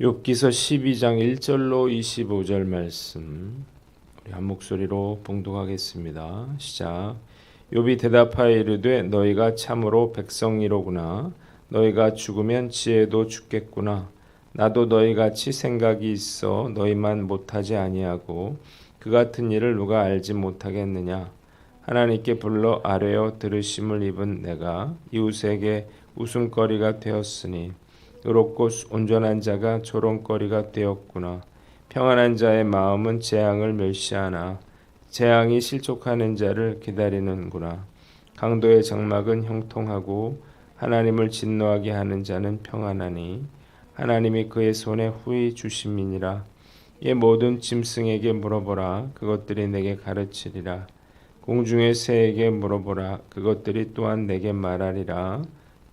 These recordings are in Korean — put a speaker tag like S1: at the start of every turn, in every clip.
S1: 욥기서 12장 1절로 25절 말씀 우리 한 목소리로 봉독하겠습니다. 시작. 욥이 대답하여 이르되 너희가 참으로 백성이로구나 너희가 죽으면 지혜도 죽겠구나 나도 너희 같이 생각이 있어 너희만 못하지 아니하고 그 같은 일을 누가 알지 못하겠느냐 하나님께 불러 아뢰어 들으심을 입은 내가 이웃에게 웃음거리가 되었으니 의롭고 온전한 자가 조롱거리가 되었구나. 평안한 자의 마음은 재앙을 멸시하나 재앙이 실족하는 자를 기다리는구나. 강도의 장막은 형통하고 하나님을 진노하게 하는 자는 평안하니 하나님이 그의 손에 후히 주심이니라. 이 모든 짐승에게 물어보라. 그것들이 내게 가르치리라. 공중의 새에게 물어보라. 그것들이 또한 내게 말하리라.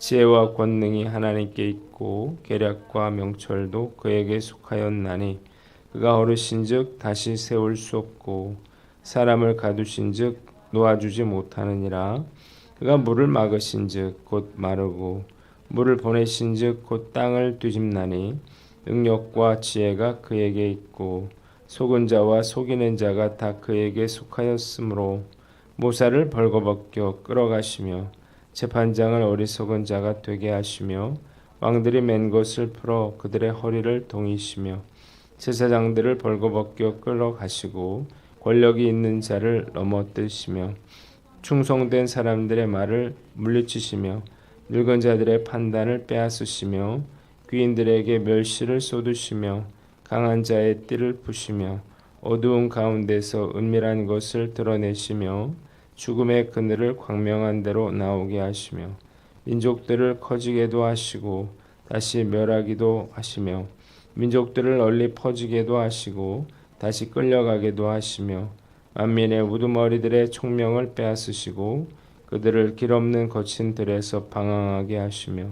S1: 지혜와 권능이 하나님께 있고 계략과 명철도 그에게 속하였나니 그가 어르신즉 다시 세울 수 없고 사람을 가두신즉 놓아주지 못하느니라. 그가 물을 막으신즉 곧 마르고 물을 보내신즉 곧 땅을 뒤집나니 능력과 지혜가 그에게 있고 속은 자와 속이는 자가 다 그에게 속하였으므로 모사를 벌거벗겨 끌어가시며 재판장을 어리석은 자가 되게 하시며 왕들이 맨 것을 풀어 그들의 허리를 동이시며 제사장들을 벌거벗겨 끌어가시고 권력이 있는 자를 넘어뜨시며 충성된 사람들의 말을 물리치시며 늙은 자들의 판단을 빼앗으시며 귀인들에게 멸시를 쏟으시며 강한 자의 띠를 부시며 어두운 가운데서 은밀한 것을 드러내시며 죽음의 그늘을 광명한 대로 나오게 하시며 민족들을 커지게도 하시고 다시 멸하기도 하시며 민족들을 널리 퍼지게도 하시고 다시 끌려가게도 하시며 만민의 우두머리들의 총명을 빼앗으시고 그들을 길 없는 거친 들에서 방황하게 하시며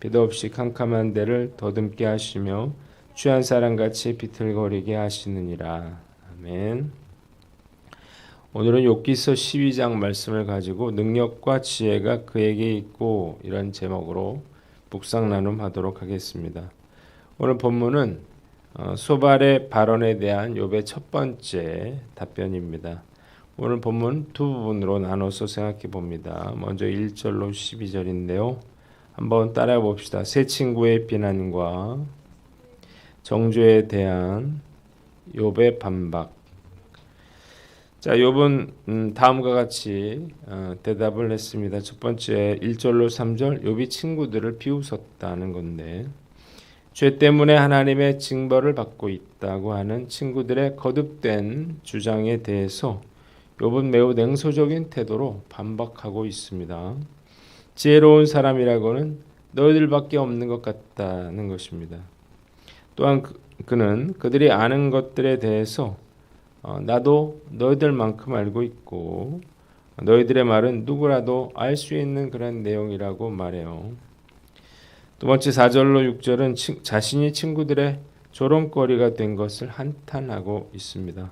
S1: 비도 없이 캄캄한 데를 더듬게 하시며 취한 사람같이 비틀거리게 하시느니라. 아멘. 오늘은 욥기서 12장 말씀을 가지고 능력과 지혜가 그에게 있고 이런 제목으로 묵상 나눔하도록 하겠습니다. 오늘 본문은 어, 소발의 발언에 대한 욥의 첫 번째 답변입니다. 오늘 본문 두 부분으로 나눠서 생각해 봅니다. 먼저 1절로 12절인데요. 한번 따라해 봅시다. 새 친구의 비난과 정죄에 대한 욥의 반박 자, 욥은 음, 다음과 같이 어, 대답을 했습니다. 첫 번째 1절로 3절 욥이 친구들을 비웃었다는 건데 죄 때문에 하나님의 징벌을 받고 있다고 하는 친구들의 거듭된 주장에 대해서 욥은 매우 냉소적인 태도로 반박하고 있습니다. 지혜로운 사람이라고는 너희들밖에 없는 것 같다는 것입니다. 또한 그, 그는 그들이 아는 것들에 대해서 어, 나도 너희들만큼 알고 있고 너희들의 말은 누구라도 알 수 있는 그런 내용이라고 말해요. 두 번째 4절로 6절은 치, 자신이 친구들의 조롱거리가 된 것을 한탄하고 있습니다.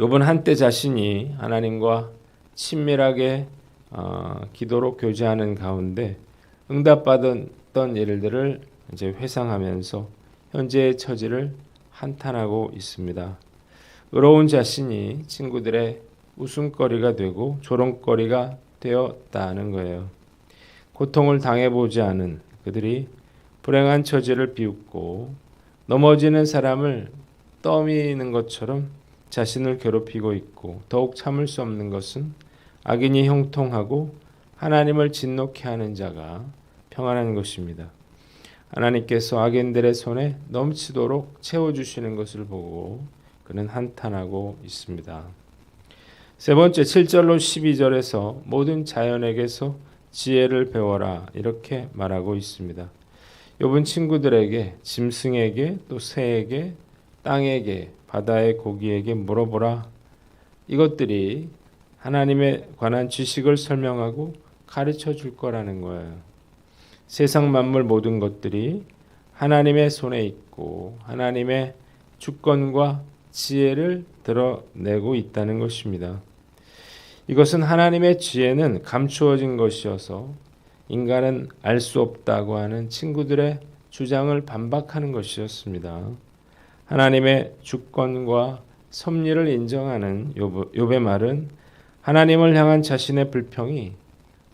S1: 요번 한때 자신이 하나님과 친밀하게 어, 기도로 교제하는 가운데 응답받았던 일들을 이제 회상하면서 현재의 처지를 한탄하고 있습니다. 의로운 자신이 친구들의 웃음거리가 되고 조롱거리가 되었다는 거예요. 고통을 당해보지 않은 그들이 불행한 처지를 비웃고 넘어지는 사람을 떠미는 것처럼 자신을 괴롭히고 있고 더욱 참을 수 없는 것은 악인이 형통하고 하나님을 진노케 하는 자가 평안한 것입니다. 하나님께서 악인들의 손에 넘치도록 채워주시는 것을 보고 그는 한탄하고 있습니다. 세 번째 7절로 12절에서 모든 자연에게서 지혜를 배워라 이렇게 말하고 있습니다. 욥은 친구들에게 짐승에게 또 새에게 땅에게 바다의 고기에게 물어보라. 이것들이 하나님에 관한 지식을 설명하고 가르쳐 줄 거라는 거예요. 세상 만물 모든 것들이 하나님의 손에 있고 하나님의 주권과 지혜를 드러내고 있다는 것입니다. 이것은 하나님의 지혜는 감추어진 것이어서 인간은 알 수 없다고 하는 친구들의 주장을 반박하는 것이었습니다. 하나님의 주권과 섭리를 인정하는 욥의 말은 하나님을 향한 자신의 불평이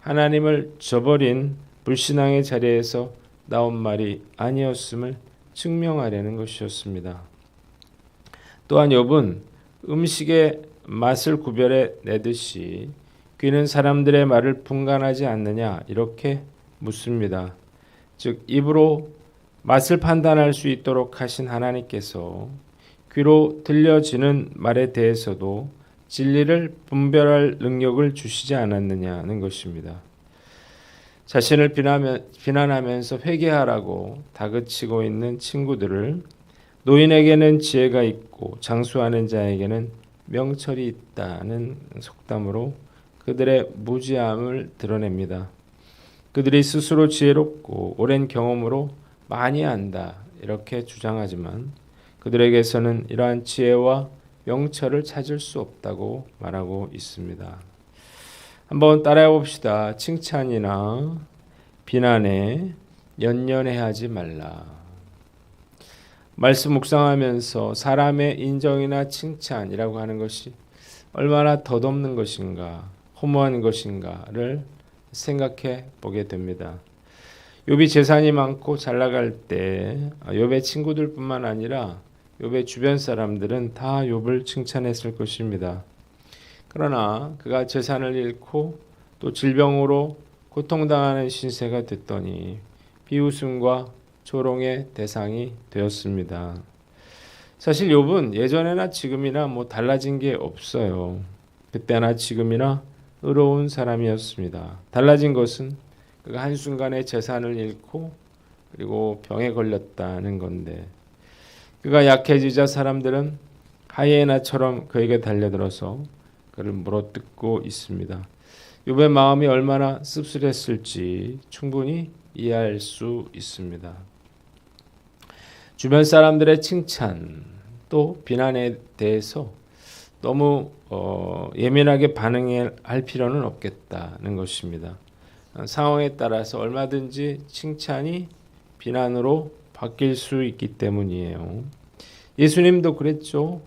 S1: 하나님을 저버린 불신앙의 자리에서 나온 말이 아니었음을 증명하려는 것이었습니다. 또한 욥은 음식의 맛을 구별해 내듯이 귀는 사람들의 말을 분간하지 않느냐 이렇게 묻습니다. 즉 입으로 맛을 판단할 수 있도록 하신 하나님께서 귀로 들려지는 말에 대해서도 진리를 분별할 능력을 주시지 않았느냐는 것입니다. 자신을 비난하면서 회개하라고 다그치고 있는 친구들을 노인에게는 지혜가 있고 장수하는 자에게는 명철이 있다는 속담으로 그들의 무지함을 드러냅니다. 그들이 스스로 지혜롭고 오랜 경험으로 많이 안다 이렇게 주장하지만 그들에게서는 이러한 지혜와 명철을 찾을 수 없다고 말하고 있습니다. 한번 따라해 봅시다. 칭찬이나 비난에 연연해 하지 말라. 말씀 묵상하면서 사람의 인정이나 칭찬이라고 하는 것이 얼마나 덧없는 것인가, 허무한 것인가를 생각해 보게 됩니다. 욥이 재산이 많고 잘 나갈 때 욥의 친구들뿐만 아니라 욥의 주변 사람들은 다 욥을 칭찬했을 것입니다. 그러나 그가 재산을 잃고 또 질병으로 고통당하는 신세가 됐더니 비웃음과 조롱의 대상이 되었습니다. 사실 욥은 예전에나 지금이나 뭐 달라진 게 없어요. 그때나 지금이나 의로운 사람이었습니다. 달라진 것은 그가 한순간에 재산을 잃고 그리고 병에 걸렸다는 건데 그가 약해지자 사람들은 하이에나처럼 그에게 달려들어서 그를 물어뜯고 있습니다. 욥의 마음이 얼마나 씁쓸했을지 충분히 이해할 수 있습니다. 주변 사람들의 칭찬 또 비난에 대해서 너무 어, 예민하게 반응할 필요는 없겠다는 것입니다. 상황에 따라서 얼마든지 칭찬이 비난으로 바뀔 수 있기 때문이에요. 예수님도 그랬죠.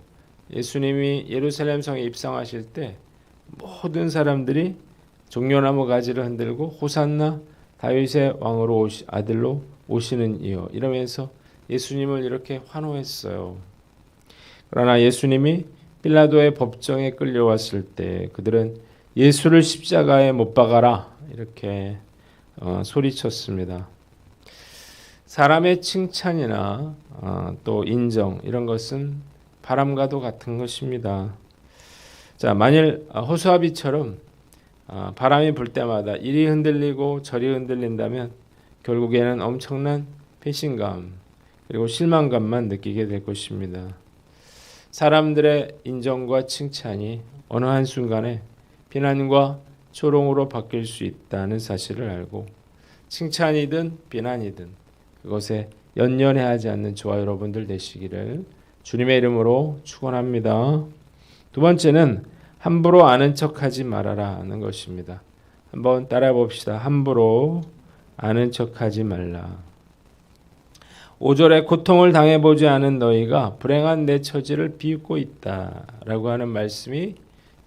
S1: 예수님이 예루살렘 성에 입성하실 때 모든 사람들이 종려나무 가지를 흔들고 호산나 다윗의 왕으로 오시, 아들로 오시는 이요 이러면서 예수님을 이렇게 환호했어요. 그러나 예수님이 빌라도의 법정에 끌려왔을 때 그들은 예수를 십자가에 못 박아라 이렇게 어, 소리쳤습니다. 사람의 칭찬이나 어, 또 인정 이런 것은 바람과도 같은 것입니다. 자 만일 호수아비처럼 어, 바람이 불 때마다 이리 흔들리고 저리 흔들린다면 결국에는 엄청난 배신감 그리고 실망감만 느끼게 될 것입니다. 사람들의 인정과 칭찬이 어느 한순간에 비난과 조롱으로 바뀔 수 있다는 사실을 알고 칭찬이든 비난이든 그것에 연연해하지 않는 저와 여러분들 되시기를 주님의 이름으로 축원합니다. 두 번째는 함부로 아는 척하지 말아라는 것입니다. 한번 따라 봅시다. 함부로 아는 척하지 말라. 5절에 고통을 당해보지 않은 너희가 불행한 내 처지를 비웃고 있다 라고 하는 말씀이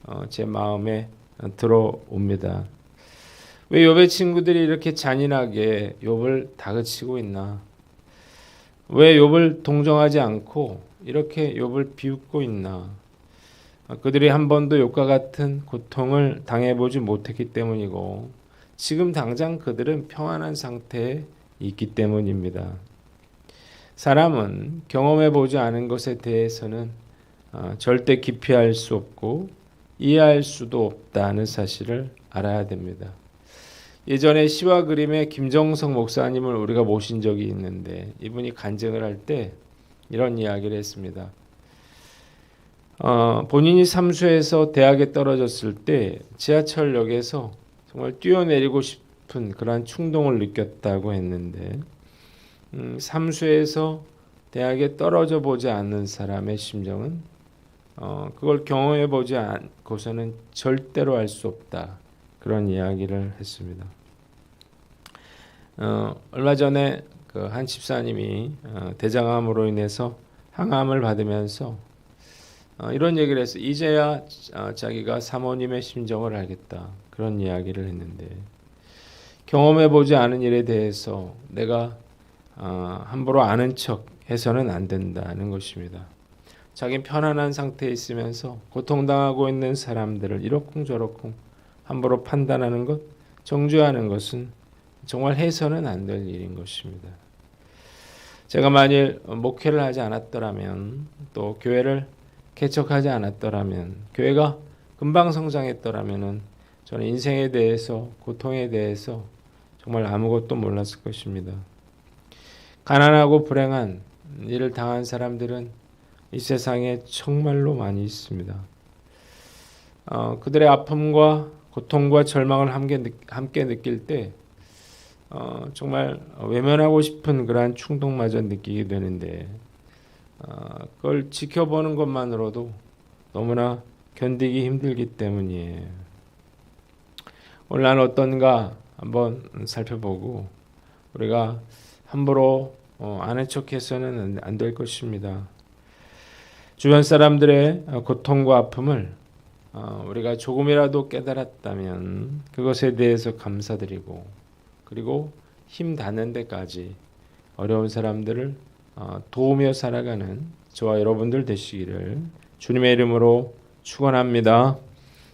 S1: 어, 제 마음에 들어옵니다. 왜 욥의 친구들이 이렇게 잔인하게 욥을 다그치고 있나? 왜 욥을 동정하지 않고 이렇게 욥을 비웃고 있나? 그들이 한 번도 욥과 같은 고통을 당해보지 못했기 때문이고 지금 당장 그들은 평안한 상태에 있기 때문입니다. 사람은 경험해 보지 않은 것에 대해서는 어, 절대 기피할 수 없고 이해할 수도 없다는 사실을 알아야 됩니다. 예전에 시와 그림의 김정석 목사님을 우리가 모신 적이 있는데 이분이 간증을 할 때 이런 이야기를 했습니다. 어, 본인이 삼수에서 대학에 떨어졌을 때 지하철역에서 정말 뛰어내리고 싶은 그러한 충동을 느꼈다고 했는데 음, 삼수에서 대학에 떨어져 보지 않는 사람의 심정은 어, 그걸 경험해 보지 않고서는 절대로 알 수 없다 그런 이야기를 했습니다. 어, 얼마 전에 그 한 집사님이 어, 대장암으로 인해서 항암을 받으면서 어, 이런 얘기를 했어. 이제야 어, 자기가 사모님의 심정을 알겠다. 그런 이야기를 했는데 경험해 보지 않은 일에 대해서 내가 어, 함부로 아는 척 해서는 안 된다는 것입니다. 자기 편안한 상태에 있으면서 고통당하고 있는 사람들을 이러쿵저러쿵 함부로 판단하는 것, 정죄하는 것은 정말 해서는 안 될 일인 것입니다. 제가 만일 목회를 하지 않았더라면 또 교회를 개척하지 않았더라면 교회가 금방 성장했더라면은 저는 인생에 대해서 고통에 대해서 정말 아무것도 몰랐을 것입니다. 가난하고 불행한 일을 당한 사람들은 이 세상에 정말로 많이 있습니다. 어, 그들의 아픔과 고통과 절망을 함께, 느, 함께 느낄 때 어, 정말 외면하고 싶은 그러한 충동마저 느끼게 되는데 어, 그걸 지켜보는 것만으로도 너무나 견디기 힘들기 때문이에요. 오늘 난 어떤가 한번 살펴보고 우리가 함부로 어, 아는 척해서는 안 될 것입니다. 주변 사람들의 고통과 아픔을 어, 우리가 조금이라도 깨달았다면 그것에 대해서 감사드리고 그리고 힘 닿는 데까지 어려운 사람들을 어, 도우며 살아가는 저와 여러분들 되시기를 주님의 이름으로 축원합니다.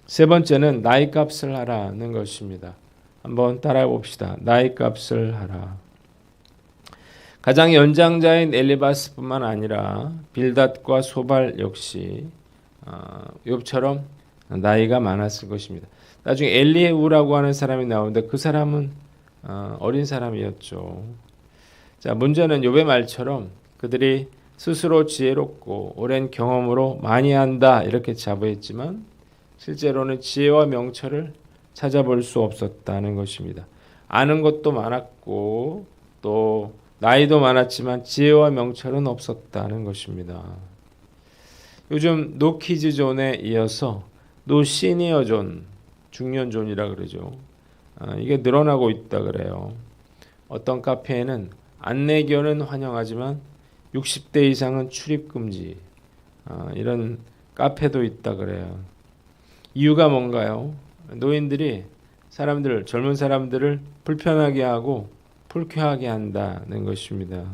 S1: 세 번째는 나이 값을 하라는 것입니다. 한번 따라해 봅시다. 나이 값을 하라. 가장 연장자인 엘리바스뿐만 아니라 빌닷과 소발 역시 어, 욥처럼 나이가 많았을 것입니다. 나중에 엘리우라고 하는 사람이 나오는데 그 사람은 어, 어린 사람이었죠. 자, 문제는 욥의 말처럼 그들이 스스로 지혜롭고 오랜 경험으로 많이 한다 이렇게 자부했지만 실제로는 지혜와 명철을 찾아볼 수 없었다는 것입니다. 아는 것도 많았고 또 나이도 많았지만 지혜와 명철은 없었다는 것입니다. 요즘 노키즈 존에 이어서 노 시니어 존, 중년 존이라 그러죠. 아, 이게 늘어나고 있다 그래요. 어떤 카페에는 안내견은 환영하지만 60대 이상은 출입 금지 어, 이런 카페도 있다 그래요. 이유가 뭔가요? 노인들이 사람들 젊은 사람들을 불편하게 하고 불쾌하게 한다는 것입니다.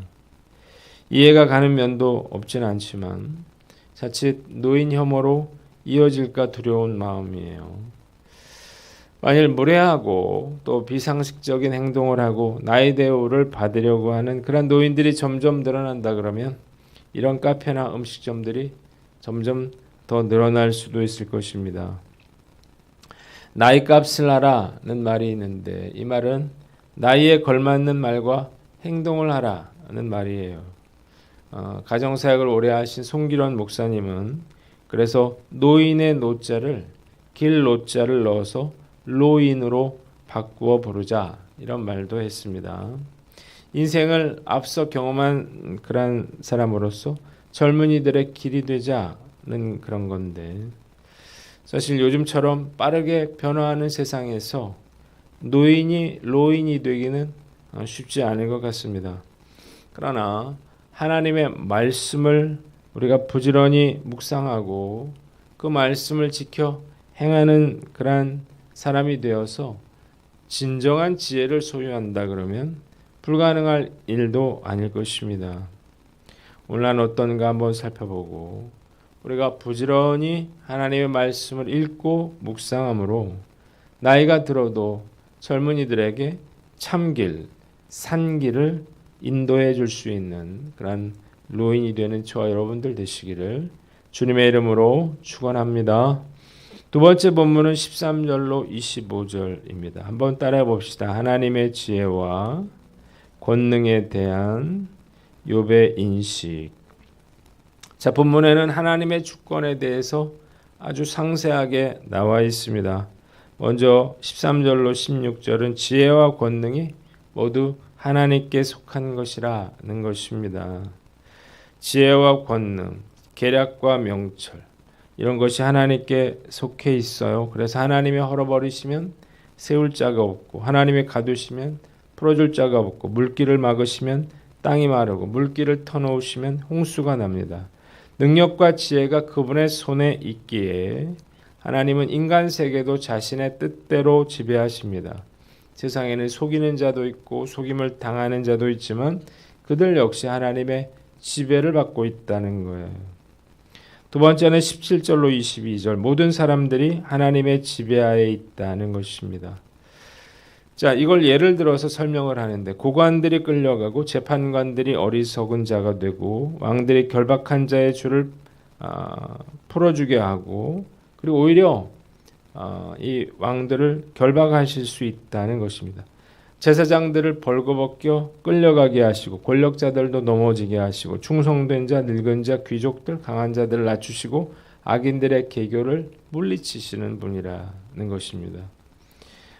S1: 이해가 가는 면도 없진 않지만 자칫 노인 혐오로 이어질까 두려운 마음이에요. 만일 무례하고 또 비상식적인 행동을 하고 나이 대우를 받으려고 하는 그런 노인들이 점점 늘어난다 그러면 이런 카페나 음식점들이 점점 더 늘어날 수도 있을 것입니다. 나이 값을 하라는 말이 있는데 이 말은 나이에 걸맞는 말과 행동을 하라는 말이에요. 어, 가정사역을 오래 하신 송기론 목사님은 그래서 노인의 노자를 길 노자를 넣어서 로인으로 바꾸어 부르자 이런 말도 했습니다. 인생을 앞서 경험한 그런 사람으로서 젊은이들의 길이 되자는 그런 건데 사실 요즘처럼 빠르게 변화하는 세상에서 노인이 로인이 되기는 쉽지 않을 것 같습니다. 그러나 하나님의 말씀을 우리가 부지런히 묵상하고 그 말씀을 지켜 행하는 그러한 사람이 되어서 진정한 지혜를 소유한다 그러면 불가능할 일도 아닐 것입니다. 오늘 어떤가 한번 살펴보고 우리가 부지런히 하나님의 말씀을 읽고 묵상함으로 나이가 들어도 젊은이들에게 참길, 산길을 인도해 줄 수 있는 그런 로인이 되는 저와 여러분들 되시기를 주님의 이름으로 축원합니다. 두 번째 본문은 13절로 25절입니다. 한번 따라해 봅시다. 하나님의 지혜와 권능에 대한 욥의 인식. 자, 본문에는 하나님의 주권에 대해서 아주 상세하게 나와 있습니다. 먼저 13절로 16절은 지혜와 권능이 모두 하나님께 속한 것이라는 것입니다. 지혜와 권능, 계략과 명철 이런 것이 하나님께 속해 있어요. 그래서 하나님이 헐어버리시면 세울 자가 없고 하나님이 가두시면 풀어줄 자가 없고 물길을 막으시면 땅이 마르고 물길을 터놓으시면 홍수가 납니다. 능력과 지혜가 그분의 손에 있기에 하나님은 인간 세계도 자신의 뜻대로 지배하십니다. 세상에는 속이는 자도 있고 속임을 당하는 자도 있지만 그들 역시 하나님의 지배를 받고 있다는 거예요. 두 번째는 17절로 22절 모든 사람들이 하나님의 지배하에 있다는 것입니다. 자, 이걸 예를 들어서 설명을 하는데 고관들이 끌려가고 재판관들이 어리석은 자가 되고 왕들이 결박한 자의 줄을 아, 풀어주게 하고 그리고 오히려 어, 이 왕들을 결박하실 수 있다는 것입니다. 제사장들을 벌거벗겨 끌려가게 하시고 권력자들도 넘어지게 하시고 충성된 자, 늙은 자, 귀족들, 강한 자들을 낮추시고 악인들의 개교를 물리치시는 분이라는 것입니다.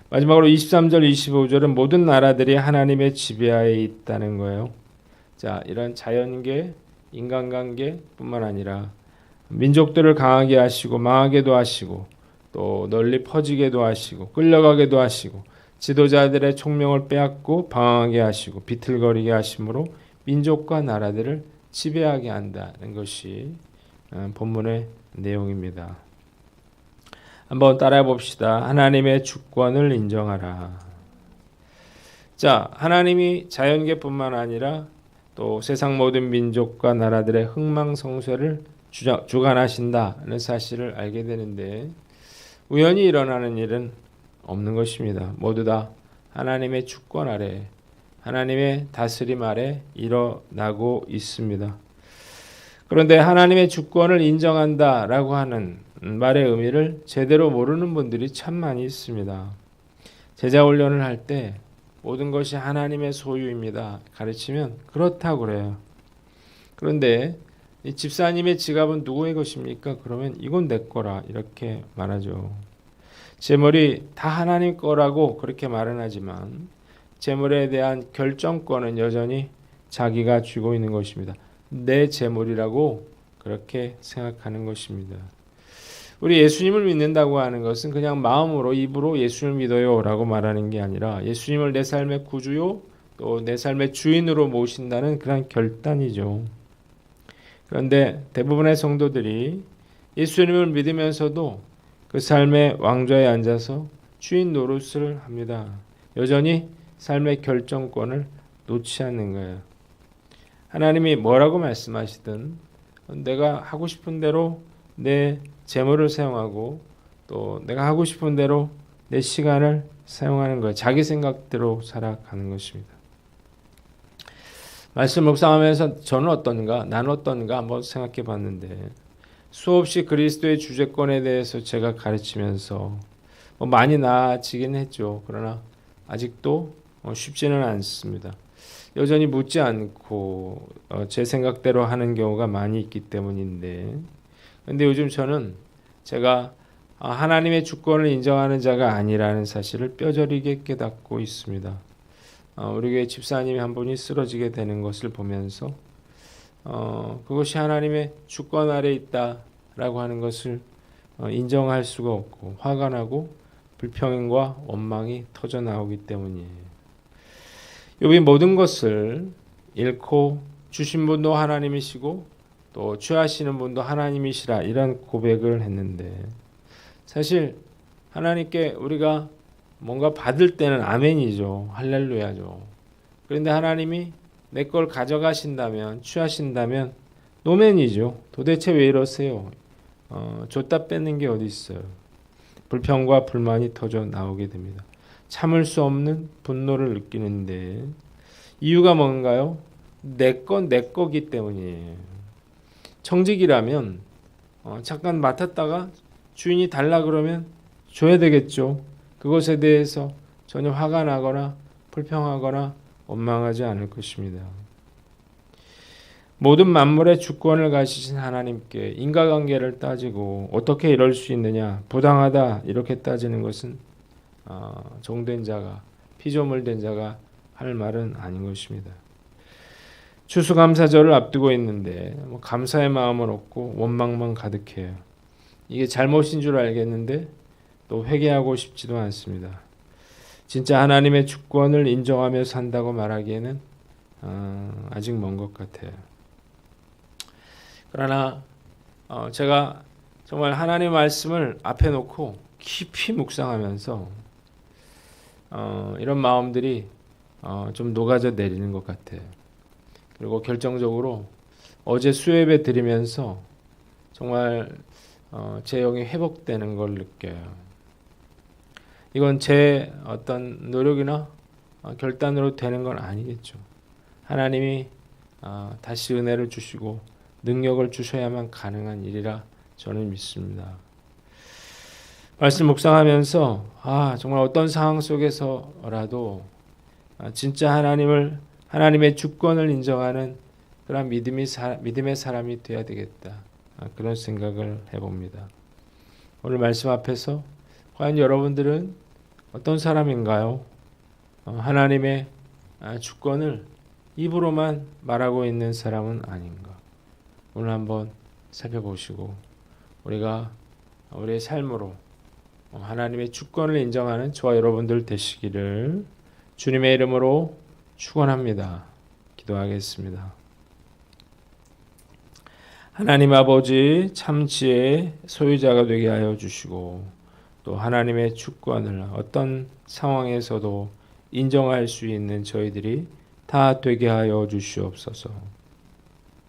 S1: 마지막으로 23절, 25절은 모든 나라들이 하나님의 지배하에 있다는 거예요. 자, 이런 자연계, 인간관계뿐만 아니라 민족들을 강하게 하시고 망하게도 하시고 또 널리 퍼지게도 하시고 끌려가게도 하시고 지도자들의 총명을 빼앗고 방황하게 하시고 비틀거리게 하심으로 민족과 나라들을 지배하게 한다는 것이 어, 본문의 내용입니다. 한번 따라해 봅시다. 하나님의 주권을 인정하라. 자, 하나님이 자연계뿐만 아니라 또 세상 모든 민족과 나라들의 흥망성쇠를 주관하신다는 사실을 알게 되는데 우연히 일어나는 일은 없는 것입니다. 모두 다 하나님의 주권 아래 하나님의 다스림 아래 일어나고 있습니다. 그런데 하나님의 주권을 인정한다라고 하는 말의 의미를 제대로 모르는 분들이 참 많이 있습니다. 제자 훈련을 할 때 모든 것이 하나님의 소유입니다. 가르치면 그렇다고 그래요. 그런데 이 집사님의 지갑은 누구의 것입니까? 그러면 이건 내 거라 이렇게 말하죠. 재물이 다 하나님 거라고 그렇게 말은 하지만 재물에 대한 결정권은 여전히 자기가 쥐고 있는 것입니다. 내 재물이라고 그렇게 생각하는 것입니다. 우리 예수님을 믿는다고 하는 것은 그냥 마음으로 입으로 예수를 믿어요라고 말하는 게 아니라 예수님을 내 삶의 구주요 또 내 삶의 주인으로 모신다는 그런 결단이죠. 그런데 대부분의 성도들이 예수님을 믿으면서도 그 삶의 왕좌에 앉아서 주인 노릇을 합니다. 여전히 삶의 결정권을 놓지 않는 거예요. 하나님이 뭐라고 말씀하시든 내가 하고 싶은 대로 내 재물을 사용하고 또 내가 하고 싶은 대로 내 시간을 사용하는 거예요. 자기 생각대로 살아가는 것입니다. 말씀 묵상하면서 저는 어떤가, 나는 어떤가 한번 생각해 봤는데 수없이 그리스도의 주제권에 대해서 제가 가르치면서 뭐 많이 나아지긴 했죠. 그러나 아직도 어, 쉽지는 않습니다. 여전히 묻지 않고 어, 제 생각대로 하는 경우가 많이 있기 때문인데 근데 요즘 저는 제가 아, 하나님의 주권을 인정하는 자가 아니라는 사실을 뼈저리게 깨닫고 있습니다. 어, 우리 교회 집사님이 한 분이 쓰러지게 되는 것을 보면서 어, 그것이 하나님의 주권 아래 있다라고 하는 것을 어, 인정할 수가 없고 화가 나고 불평과 원망이 터져 나오기 때문이에요. 욥이 모든 것을 잃고 주신 분도 하나님이시고 또 취하시는 분도 하나님이시라 이런 고백을 했는데 사실 하나님께 우리가 뭔가 받을 때는 아멘이죠. 할렐루야죠. 그런데 하나님이 내 걸 가져가신다면 취하신다면 노멘이죠. 도대체 왜 이러세요? 어, 줬다 뺏는 게 어디 있어요? 불평과 불만이 터져 나오게 됩니다. 참을 수 없는 분노를 느끼는데 이유가 뭔가요? 내 건 내 거기 때문이에요. 청직이라면 어, 잠깐 맡았다가 주인이 달라 그러면 줘야 되겠죠. 그것에 대해서 전혀 화가 나거나 불평하거나 원망하지 않을 것입니다. 모든 만물의 주권을 가지신 하나님께 인과관계를 따지고 어떻게 이럴 수 있느냐 부당하다 이렇게 따지는 것은 어, 종된 자가 피조물 된 자가 할 말은 아닌 것입니다. 추수감사절을 앞두고 있는데 뭐 감사의 마음은 없고 원망만 가득해요. 이게 잘못인 줄 알겠는데 또 회개하고 싶지도 않습니다. 진짜 하나님의 주권을 인정하며 산다고 말하기에는 어, 아직 먼 것 같아요. 그러나 어, 제가 정말 하나님 말씀을 앞에 놓고 깊이 묵상하면서 어, 이런 마음들이 어, 좀 녹아져 내리는 것 같아요. 그리고 결정적으로 어제 수요예배 드리면서 정말 어, 제 영이 회복되는 걸 느껴요. 이건 제 어떤 노력이나 어, 결단으로 되는 건 아니겠죠. 하나님이 어, 다시 은혜를 주시고 능력을 주셔야만 가능한 일이라 저는 믿습니다. 말씀 묵상하면서 아 정말 어떤 상황 속에서라도 아, 진짜 하나님을 하나님의 주권을 인정하는 그런 믿음이 사, 믿음의 사람이 되어야 되겠다 아, 그런 생각을 해봅니다. 오늘 말씀 앞에서 과연 여러분들은 어떤 사람인가요? 어, 하나님의 아, 주권을 입으로만 말하고 있는 사람은 아닌가? 오늘 한번 살펴보시고 우리가 우리의 삶으로 어, 하나님의 주권을 인정하는 저와 여러분들 되시기를 주님의 이름으로 축원합니다. 기도하겠습니다. 하나님 아버지 참 지혜의 소유자가 되게 하여 주시고 또 하나님의 주권을 어떤 상황에서도 인정할 수 있는 저희들이 다 되게 하여 주시옵소서.